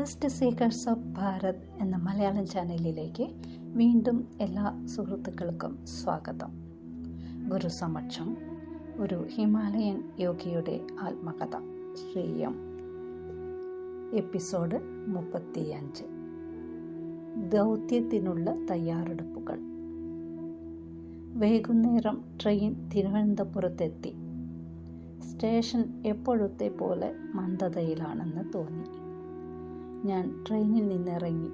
Best seekers of Bharat എന്ന മലയാളം ചാനലിലേക്ക് വീണ്ടും എല്ലാ സുഹൃത്തുക്കൾക്കും സ്വാഗതം. ഗുരുസമക്ഷം ഒരു ഹിമാലയൻ യോഗിയുടെ ആത്മകഥ ശ്രീയം. എപ്പിസോഡ് മുപ്പത്തിയഞ്ച്. ദൗത്യത്തിനുള്ള തയ്യാറെടുപ്പുകൾ. വൈകുന്നേരം ട്രെയിൻ തിരുവനന്തപുരത്തെത്തി. സ്റ്റേഷൻ എപ്പോഴത്തെ പോലെ മന്ദതയിലാണെന്ന് തോന്നി. ഞാൻ ട്രെയിനിൽ നിന്നിറങ്ങി.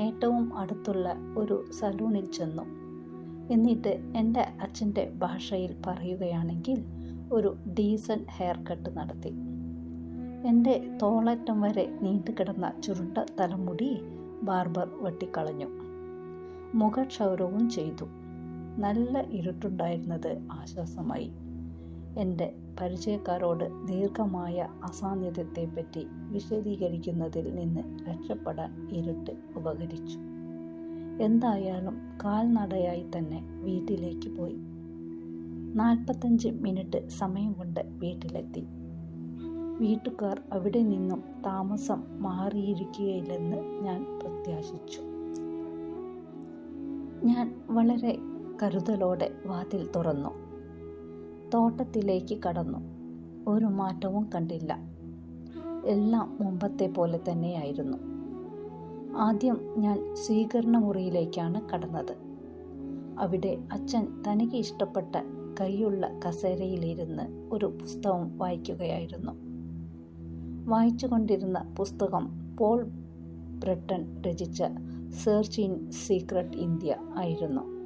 ഏറ്റവും അടുത്തുള്ള ഒരു സലൂണിൽ ചെന്നു. എന്നിട്ട് എന്റെ അച്ഛന്റെ ഭാഷയിൽ പറയുകയാണെങ്കിൽ ഒരു ഡീസന്റ് ഹെയർ കട്ട് നടത്തി. എന്റെ തോളറ്റം വരെ നീണ്ടുകിടന്ന ചുരുണ്ട തലമുടി ബാർബർ വെട്ടിക്കളഞ്ഞു. മുഖക്ഷൗരവും ചെയ്തു. നല്ല ഇരുട്ടുണ്ടായിരുന്നത് ആശ്വാസമായി. എന്റെ പരിചയക്കാരോട് ദീർഘമായ അസാന്നിധ്യത്തെപ്പറ്റി വിശദീകരിക്കുന്നതിൽ നിന്ന് രക്ഷപ്പെടാൻ ഇരുട്ട് ഉപകരിച്ചു. എന്തായാലും കാൽനടയായി തന്നെ വീട്ടിലേക്ക് പോയി. നാൽപ്പത്തഞ്ച് മിനിറ്റ് സമയം കൊണ്ട് വീട്ടിലെത്തി. വീട്ടുകാർ അവിടെ നിന്നും താമസം മാറിയിരിക്കുകയില്ലെന്ന് ഞാൻ പ്രത്യാശിച്ചു. ഞാൻ വളരെ കരുതലോടെ വാതിൽ തുറന്നു. തോട്ടത്തിലേക്ക് കടന്നു. ഒരു മാറ്റവും കണ്ടില്ല. എല്ലാം മുമ്പത്തെ പോലെ തന്നെയായിരുന്നു. ആദ്യം ഞാൻ സ്വീകരണ മുറിയിലേക്കാണ് കടന്നത്. അവിടെ അച്ഛൻ തനിക്ക് ഇഷ്ടപ്പെട്ട കൈയുള്ള കസേരയിലിരുന്ന് ഒരു പുസ്തകം വായിക്കുകയായിരുന്നു. വായിച്ചുകൊണ്ടിരുന്ന പുസ്തകം പോൾ ബ്രിട്ടൺ രചിച്ച സെർച്ച് ഇൻ സീക്രട്ട് ഇന്ത്യ ആയിരുന്നു.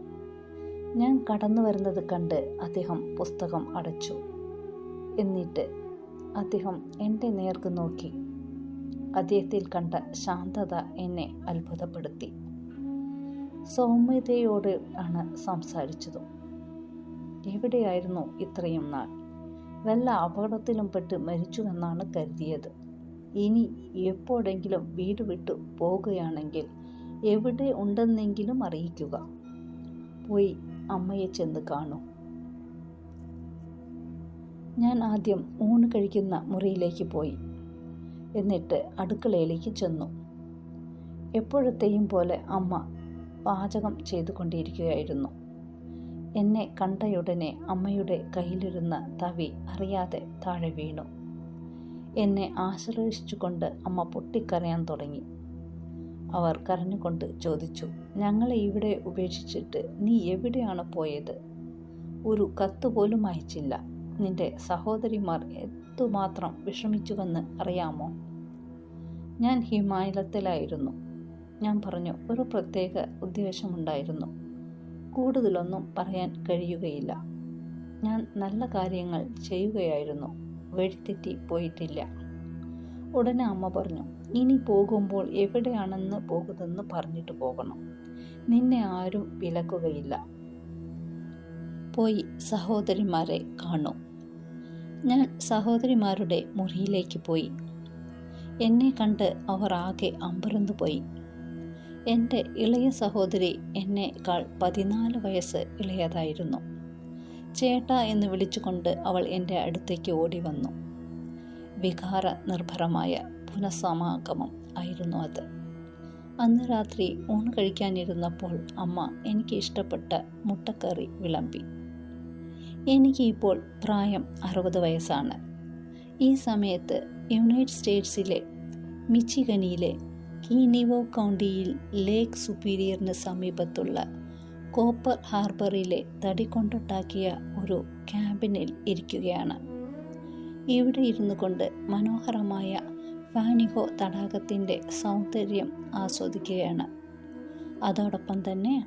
ഞാൻ കടന്നു വരുന്നത് കണ്ട് അദ്ദേഹം പുസ്തകം അടച്ചു. എന്നിട്ട് അദ്ദേഹം എന്റെ നേർക്ക് നോക്കി. അദ്ദേഹത്തിൽ കണ്ട ശാന്തത എന്നെ അത്ഭുതപ്പെടുത്തി. സൗമ്യതയോട് ആണ് സംസാരിച്ചതും. എവിടെയായിരുന്നു ഇത്രയും നാൾ? വല്ല അപകടത്തിലും പെട്ട് മരിച്ചുവെന്നാണ് കരുതിയത്. ഇനി എപ്പോഴെങ്കിലും വീട് വിട്ടു പോകുകയാണെങ്കിൽ എവിടെ ഉണ്ടെന്നെങ്കിലും അറിയിക്കുക. പോയി അമ്മയെ ചെന്ന് കാണൂ. ഞാൻ ആദ്യം ഊണ് കഴിക്കുന്ന മുറിയിലേക്ക് പോയി. എന്നിട്ട് അടുക്കളയിലേക്ക് ചെന്നു. എപ്പോഴത്തെയും പോലെ അമ്മ പാചകം ചെയ്തുകൊണ്ടിരിക്കുകയായിരുന്നു. എന്നെ കണ്ടയുടനെ അമ്മയുടെ കയ്യിലിരുന്ന തവി അറിയാതെ താഴെ വീണു. എന്നെ ആശ്രയിച്ചുകൊണ്ട് അമ്മ പൊട്ടിക്കരയാൻ തുടങ്ങി. അവർ കരഞ്ഞുകൊണ്ട് ചോദിച്ചു ഞങ്ങളെ ഇവിടെ ഉപേക്ഷിച്ചിട്ട് നീ എവിടെയാണ് പോയത്? ഒരു കത്ത് പോലും അയച്ചില്ല. നിന്റെ സഹോദരിമാർ എന്തുമാത്രം വിഷമിച്ചുവെന്ന് അറിയാമോ? ഞാൻ ഹിമാലയത്തിലായിരുന്നു. ഞാൻ പറഞ്ഞു ഒരു പ്രത്യേക ഉദ്ദേശമുണ്ടായിരുന്നു. കൂടുതലൊന്നും പറയാൻ കഴിയുകയില്ല. ഞാൻ നല്ല കാര്യങ്ങൾ ചെയ്യുകയായിരുന്നു. വഴിതെറ്റി പോയിട്ടില്ല. ഉടനെ അമ്മ പറഞ്ഞു ഇനി പോകുമ്പോൾ എവിടെയാണെന്ന് പോകുന്നതെന്ന് പറഞ്ഞിട്ട് പോകണം. നിന്നെ ആരും വിലക്കുകയില്ല. പോയി സഹോദരിമാരെ കാണൂ. ഞാൻ സഹോദരിമാരുടെ മുറിയിലേക്ക് പോയി. എന്നെ കണ്ട് അവർ ആകെ അമ്പരന്നു പോയി. എന്റെ ഇളയ സഹോദരി എന്നേക്കാൾ പതിനാല് വയസ്സ് ഇളയതായിരുന്നു. ചേട്ട എന്ന് വിളിച്ചുകൊണ്ട് അവൾ എന്റെ അടുത്തേക്ക് ഓടി വന്നു. വികാര നിർഭരമായ പുനഃസമാഗമം ആയിരുന്നു അത്. അന്ന് രാത്രി ഊണ് കഴിക്കാനിരുന്നപ്പോൾ അമ്മ എനിക്ക് ഇഷ്ടപ്പെട്ട മുട്ടക്കറി വിളമ്പി. എനിക്ക് ഇപ്പോൾ പ്രായം അറുപത് വയസ്സാണ്. ഈ സമയത്ത് യുണൈറ്റഡ് സ്റ്റേറ്റ്സിലെ മിച്ചിഗനിയിലെ കീനിവോ കൗണ്ടിയിൽ ലേക്ക് സുപ്പീരിയറിന് സമീപത്തുള്ള കോപ്പർ ഹാർബറിലെ തടി കൊണ്ടുണ്ടാക്കിയ ഒരു ക്യാമ്പിനിൽ ഇരിക്കുകയാണ്. ഇവിടെ ഇരുന്നു കൊണ്ട് മനോഹരമായ ഫാനിഹോ തടാകത്തിന്റെ സൗന്ദര്യം ആസ്വദിക്കുകയാണ്. അതോടൊപ്പം തന്നെ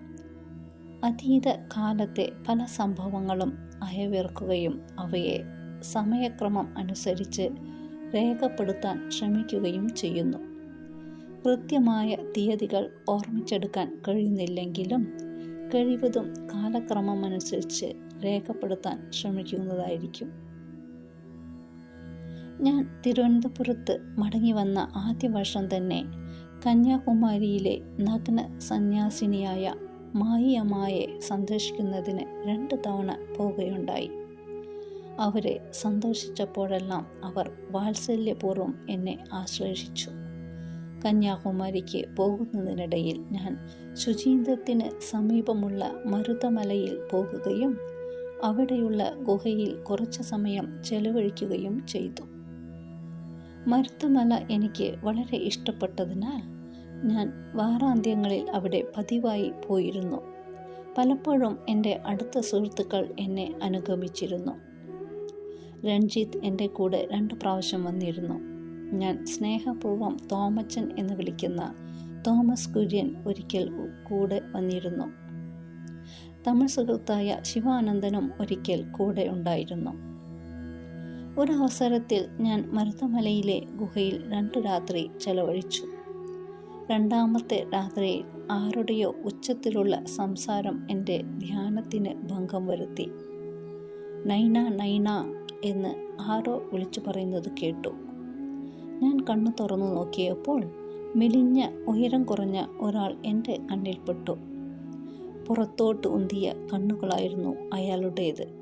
അതീത കാലത്തെ പല സംഭവങ്ങളും അയവിറക്കുകയും അവയെ സമയക്രമം അനുസരിച്ച് രേഖപ്പെടുത്താൻ ശ്രമിക്കുകയും ചെയ്യുന്നു. കൃത്യമായ തീയതികൾ ഓർമ്മിച്ചെടുക്കാൻ കഴിയുന്നില്ലെങ്കിലും കഴിവതും കാലക്രമമനുസരിച്ച് രേഖപ്പെടുത്താൻ ശ്രമിക്കുന്നതായിരിക്കും. ഞാൻ തിരുവനന്തപുരത്ത് മടങ്ങി വന്ന ആദ്യ വർഷം തന്നെ കന്യാകുമാരിയിലെ നഗ്ന സന്യാസിനിയായ മായി അമ്മായെ സന്ദർശിക്കുന്നതിന് രണ്ട് തവണ പോവുകയുണ്ടായി. അവരെ സന്തോഷിച്ചപ്പോഴെല്ലാം അവർ വാത്സല്യപൂർവം എന്നെ ആശ്ലേഷിച്ചു കന്യാകുമാരിക്ക് പോകുന്നതിനിടയിൽ ഞാൻ ശുചീന്ദ്രത്തിന് സമീപമുള്ള മരുതമലയിൽ പോകുകയും അവിടെയുള്ള ഗുഹയിൽ കുറച്ച് സമയം ചെലവഴിക്കുകയും ചെയ്തു. മരുത്തുമല എനിക്ക് വളരെ ഇഷ്ടപ്പെട്ടതിനാൽ ഞാൻ വാരാന്ത്യങ്ങളിൽ അവിടെ പതിവായി പോയിരുന്നു. പലപ്പോഴും എന്റെ അടുത്ത സുഹൃത്തുക്കൾ എന്നെ അനുഗമിച്ചിരുന്നു. രഞ്ജിത്ത് എന്റെ കൂടെ രണ്ട് പ്രാവശ്യം വന്നിരുന്നു. ഞാൻ സ്നേഹപൂർവം തോമച്ചൻ എന്ന് വിളിക്കുന്ന തോമസ് കുര്യൻ ഒരിക്കൽ കൂടെ വന്നിരുന്നു. തമിഴ് സുഹൃത്തായ ശിവാനന്ദനും ഒരിക്കൽ കൂടെ ഉണ്ടായിരുന്നു. ഒരവസരത്തിൽ ഞാൻ മരുതമലയിലെ ഗുഹയിൽ രണ്ട് രാത്രി ചെലവഴിച്ചു. രണ്ടാമത്തെ രാത്രിയിൽ ആരുടെയോ ഉച്ചത്തിലുള്ള സംസാരം എന്റെ ധ്യാനത്തിന് ഭംഗം വരുത്തി. നൈന നൈന എന്ന് ആരോ വിളിച്ചു പറയുന്നത് കേട്ടു. ഞാൻ കണ്ണു തുറന്നു നോക്കിയപ്പോൾ മെലിഞ്ഞ ഉയരം കുറഞ്ഞ ഒരാൾ എന്റെ കണ്ണിൽപ്പെട്ടു. പുറത്തോട്ട് ഉന്തിയ കണ്ണുകളായിരുന്നു അയാളുടേത്.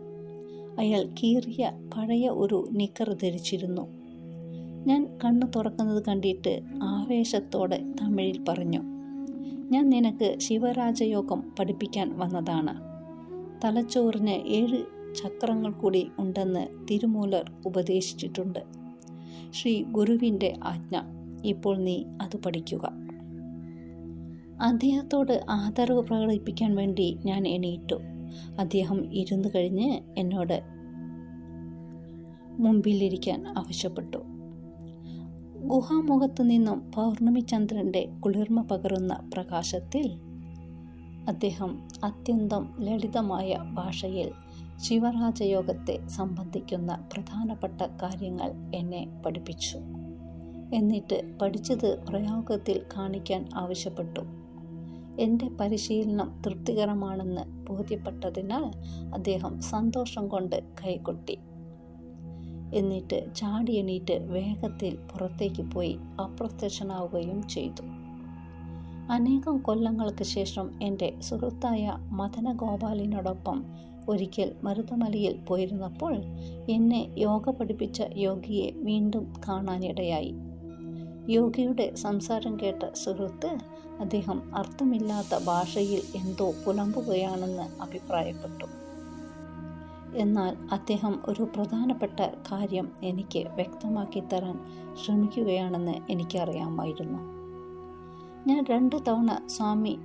അയാൾ കീറിയ പഴയ ഒരു നിക്കർ ധരിച്ചിരുന്നു. ഞാൻ കണ്ണു തുറക്കുന്നത് കണ്ടിട്ട് ആവേശത്തോടെ തമിഴിൽ പറഞ്ഞു ഞാൻ നിനക്ക് ശിവരാജയോഗം പഠിപ്പിക്കാൻ വന്നതാണ്. തലച്ചോറിന് ഏഴ് ചക്രങ്ങൾ കൂടി ഉണ്ടെന്ന് തിരുമൂലർ ഉപദേശിച്ചിട്ടുണ്ട്. ശ്രീ ഗുരുവിന്റെ ആജ്ഞ ഇപ്പോൾ നീ അത് പഠിക്കുക. അദ്ദേഹത്തോട് ആദരവ് പ്രകടിപ്പിക്കാൻ വേണ്ടി ഞാൻ എണീറ്റു. അദ്ദേഹം ഇരുന്നു കഴിഞ്ഞ് എന്നോട് മുമ്പിലിരിക്കാൻ ആവശ്യപ്പെട്ടു. ഗുഹാമുഖത്തു നിന്നും പൗർണമി ചന്ദ്രന്റെ കുളിർമ പകരുന്ന പ്രകാശത്തിൽ അദ്ദേഹം അത്യന്തം ലളിതമായ ഭാഷയിൽ ശിവരാജയോഗത്തെ സംബന്ധിക്കുന്ന പ്രധാനപ്പെട്ട കാര്യങ്ങൾ എന്നെ പഠിപ്പിച്ചു. എന്നിട്ട് പഠിച്ചത് പ്രയോഗത്തിൽ കാണിക്കാൻ ആവശ്യപ്പെട്ടു. എന്റെ പരിശീലനം തൃപ്തികരമാണെന്ന് ബോധ്യപ്പെട്ടതിനാൽ അദ്ദേഹം സന്തോഷം കൊണ്ട് കൈകൊട്ടി. എന്നിട്ട് ചാടി എണീറ്റ് വേഗത്തിൽ പുറത്തേക്ക് പോയി അപ്രത്യക്ഷനാവുകയും ചെയ്തു. അനേകം കൊല്ലങ്ങൾക്ക് ശേഷം എന്റെ സുഹൃത്തായ മദനഗോപാലിനോടൊപ്പം ഒരിക്കൽ മരുതമലയിൽ പോയിരുന്നപ്പോൾ എന്നെ യോഗ പഠിപ്പിച്ച യോഗിയെ വീണ്ടും കാണാനിടയായി. യോഗിയുടെ സംസാരം കേട്ട സുഹൃത്ത് അദ്ദേഹം അർത്ഥമില്ലാത്ത ഭാഷയിൽ എന്തോ പുലമ്പുകയാണെന്ന് അഭിപ്രായപ്പെട്ടു. എന്നാൽ അദ്ദേഹം ഒരു പ്രധാനപ്പെട്ട കാര്യം എനിക്ക് വ്യക്തമാക്കി തരാൻ ശ്രമിക്കുകയാണെന്ന് എനിക്കറിയാമായിരുന്നു. ഞാൻ രണ്ട് തവണ സ്വാമി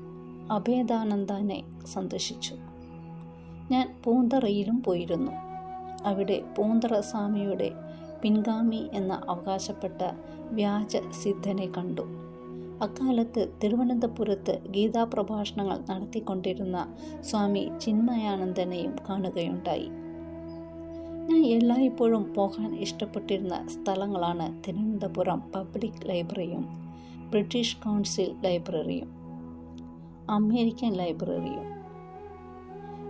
അഭേദാനന്ദനെ സന്ദർശിച്ചു. ഞാൻ പൂന്തറയിലും പോയിരുന്നു. അവിടെ പൂന്തറ സ്വാമിയുടെ പിൻഗാമി എന്ന അവകാശപ്പെട്ട വ്യാജ സിദ്ധനെ കണ്ടു. അക്കാലത്ത് തിരുവനന്തപുരത്ത് ഗീതാ പ്രഭാഷണങ്ങൾ നടത്തിക്കൊണ്ടിരുന്ന സ്വാമി ചിന്മയാനന്ദനെയും കാണുകയുണ്ടായി. ഞാൻ എല്ലായ്പ്പോഴും പോകാൻ ഇഷ്ടപ്പെട്ടിരുന്ന സ്ഥലങ്ങളാണ് തിരുവനന്തപുരം പബ്ലിക് ലൈബ്രറിയും ബ്രിട്ടീഷ് കൗൺസിൽ ലൈബ്രറിയും അമേരിക്കൻ ലൈബ്രറിയും.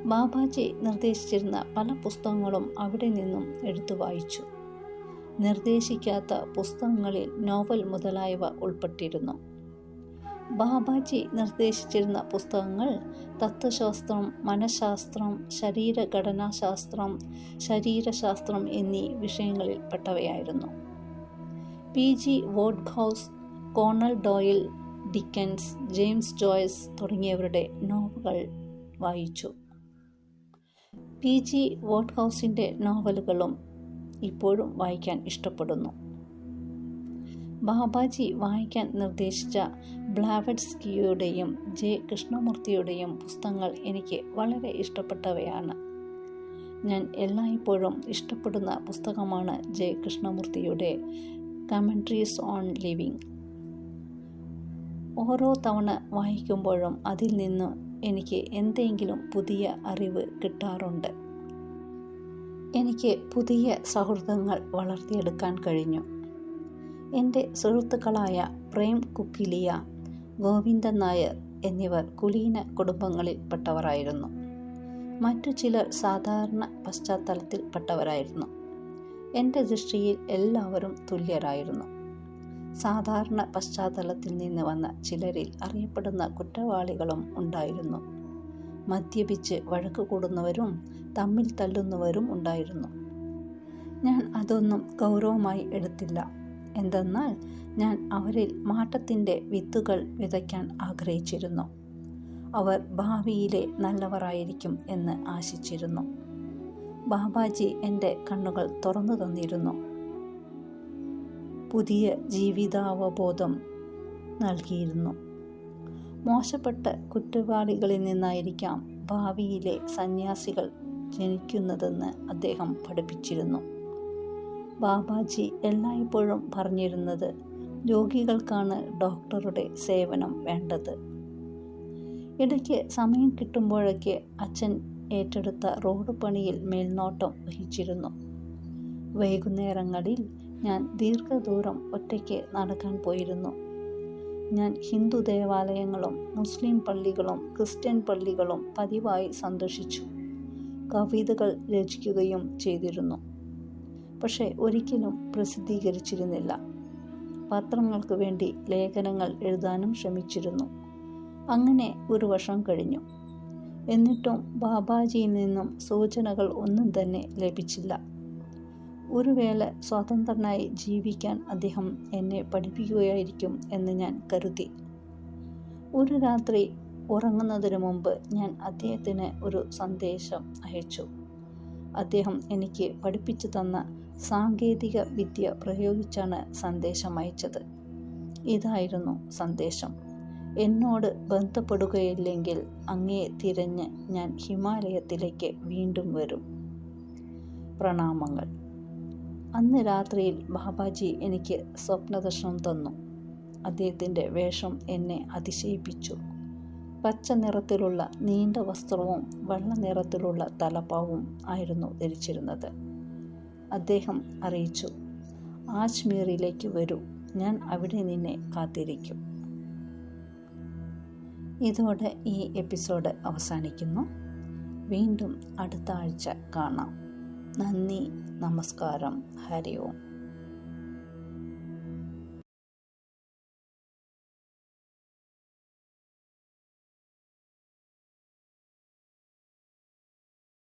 ബാബാജി നിർദ്ദേശിച്ചിരുന്ന പല പുസ്തകങ്ങളും അവിടെ നിന്നും എടുത്തു വായിച്ചു. നിർദ്ദേശിക്കാത്ത പുസ്തകങ്ങളിൽ നോവൽ മുതലായവ ഉൾപ്പെട്ടിരുന്നു. ബാബാജി നിർദ്ദേശിച്ചിരുന്ന പുസ്തകങ്ങൾ തത്വശാസ്ത്രം മനഃശാസ്ത്രം ശരീരഘടനാശാസ്ത്രം ശരീരശാസ്ത്രം എന്നീ വിഷയങ്ങളിൽ പെട്ടവയായിരുന്നു. P. G. Wodehouse Conan Doyle Dickens James Joyce തുടങ്ങിയവരുടെ നോവലുകൾ വായിച്ചു. പി. ജി. വോഡ്ഹൗസിന്റെ നോവലുകളും ഇപ്പോഴും വായിക്കാൻ ഇഷ്ടപ്പെടുന്നു. ബാബാജി വായിക്കാൻ നിർദ്ദേശിച്ച ബ്ലാവഡ്സ്കിയുടെയും ജെ. കൃഷ്ണമൂർത്തിയുടെയും പുസ്തകങ്ങൾ എനിക്ക് വളരെ ഇഷ്ടപ്പെട്ടവയാണ്. ഞാൻ എല്ലായ്പ്പോഴും ഇഷ്ടപ്പെടുന്ന പുസ്തകമാണ് ജെ. കൃഷ്ണമൂർത്തിയുടെ കമൻട്രീസ് ഓൺ ലിവിങ്. ഓരോ തവണ വായിക്കുമ്പോഴും അതിൽ നിന്ന് എനിക്ക് എന്തെങ്കിലും പുതിയ അറിവ് കിട്ടാറുണ്ട്. എനിക്ക് പുതിയ സൗഹൃദങ്ങൾ വളർത്തിയെടുക്കാൻ കഴിഞ്ഞു. എന്റെ സുഹൃത്തുക്കളായ പ്രേം കുക്കിലിയ ഗോവിന്ദൻ നായർ എന്നിവർ കുലീന കുടുംബങ്ങളിൽപ്പെട്ടവരായിരുന്നു മറ്റു ചിലർ സാധാരണ പശ്ചാത്തലത്തിൽപ്പെട്ടവരായിരുന്നു എന്റെ ദൃഷ്ടിയിൽ എല്ലാവരും തുല്യരായിരുന്നു. സാധാരണ പശ്ചാത്തലത്തിൽ നിന്ന് വന്ന ചിലരിൽ അറിയപ്പെടുന്ന കുറ്റവാളികളും ഉണ്ടായിരുന്നു. മദ്യപിച്ച് വഴക്ക് കൂടുന്നവരും തമ്മിൽ തല്ലുന്നവരും ഉണ്ടായിരുന്നു. ഞാൻ അതൊന്നും ഗൗരവമായി എടുത്തില്ല. എന്തെന്നാൽ ഞാൻ അവരിൽ മാറ്റത്തിന്റെ വിത്തുകൾ വിതയ്ക്കാൻ ആഗ്രഹിച്ചിരുന്നു. അവർ ഭാവിയിലെ നല്ലവരായിരിക്കും എന്ന് ആശിച്ചിരുന്നു. ബാബാജി എന്റെ കണ്ണുകൾ തുറന്നു തന്നിരുന്നു. പുതിയ ജീവിതാവബോധം നൽകിയിരുന്നു. മോശപ്പെട്ട കുറ്റവാളികളിൽ നിന്നായിരിക്കാം ഭാവിയിലെ സന്യാസികൾ ജനിക്കുന്നതെന്ന് അദ്ദേഹം പഠിപ്പിച്ചിരുന്നു. ബാബാജി എല്ലായ്പ്പോഴും പറഞ്ഞിരുന്നത് രോഗികൾക്കാണ് ഡോക്ടറുടെ സേവനം വേണ്ടത്. ഇടയ്ക്ക് സമയം കിട്ടുമ്പോഴൊക്കെ അച്ഛൻ ഏറ്റെടുത്ത റോഡ് പണിയിൽ മേൽനോട്ടം വഹിച്ചിരുന്നു. വൈകുന്നേരങ്ങളിൽ ഞാൻ ദീർഘദൂരം ഒറ്റയ്ക്ക് നടക്കാൻ പോയിരുന്നു. ഞാൻ ഹിന്ദു ദേവാലയങ്ങളും മുസ്ലിം പള്ളികളും ക്രിസ്ത്യൻ പള്ളികളും പതിവായി സന്ദർശിച്ചു. കവിതകൾ രചിക്കുകയും ചെയ്തിരുന്നു. പക്ഷേ ഒരിക്കലും പ്രസിദ്ധീകരിച്ചിരുന്നില്ല. പത്രങ്ങൾക്ക് വേണ്ടി ലേഖനങ്ങൾ എഴുതാനും ശ്രമിച്ചിരുന്നു. അങ്ങനെ ഒരു വർഷം കഴിഞ്ഞു. എന്നിട്ടും ബാബാജിയിൽ നിന്നും സൂചനകൾ ഒന്നും തന്നെ ലഭിച്ചില്ല. ഒരു വേള സ്വതന്ത്രനായി ജീവിക്കാൻ അദ്ദേഹം എന്നെ പഠിപ്പിക്കുകയായിരിക്കും എന്ന് ഞാൻ കരുതി. ഒരു രാത്രി ഉറങ്ങുന്നതിന് മുമ്പ് ഞാൻ അദ്ദേഹത്തിന് ഒരു സന്ദേശം അയച്ചു. അദ്ദേഹം എനിക്ക് പഠിപ്പിച്ചു തന്ന സാങ്കേതിക വിദ്യ പ്രയോഗിച്ചാണ് സന്ദേശം അയച്ചത്. ഇതായിരുന്നു സന്ദേശം. എന്നോട് ബന്ധപ്പെടുകയില്ലെങ്കിൽ അങ്ങേ തിരഞ്ഞ് ഞാൻ ഹിമാലയത്തിലേക്ക് വീണ്ടും വരും. പ്രണാമങ്ങൾ. അന്ന് രാത്രിയിൽ ബാബാജി എനിക്ക് സ്വപ്നദർശനം തന്നു. അദ്ദേഹത്തിന്റെ വേഷം എന്നെ അതിശയിപ്പിച്ചു. പച്ച നിറത്തിലുള്ള നീണ്ട വസ്ത്രവും വെള്ള നിറത്തിലുള്ള തലപ്പാവും ആയിരുന്നു ധരിച്ചിരുന്നത്. അദ്ദേഹം അറിയിച്ചു. ആജ്മീറിലേക്ക് വരൂ. ഞാൻ അവിടെ നിന്നെ കാത്തിരിക്കും. ഇതോടെ ഈ എപ്പിസോഡ് അവസാനിക്കുന്നു. വീണ്ടും അടുത്ത ആഴ്ച കാണാം. നന്ദി നമസ്കാരം. ഹരി ഓം.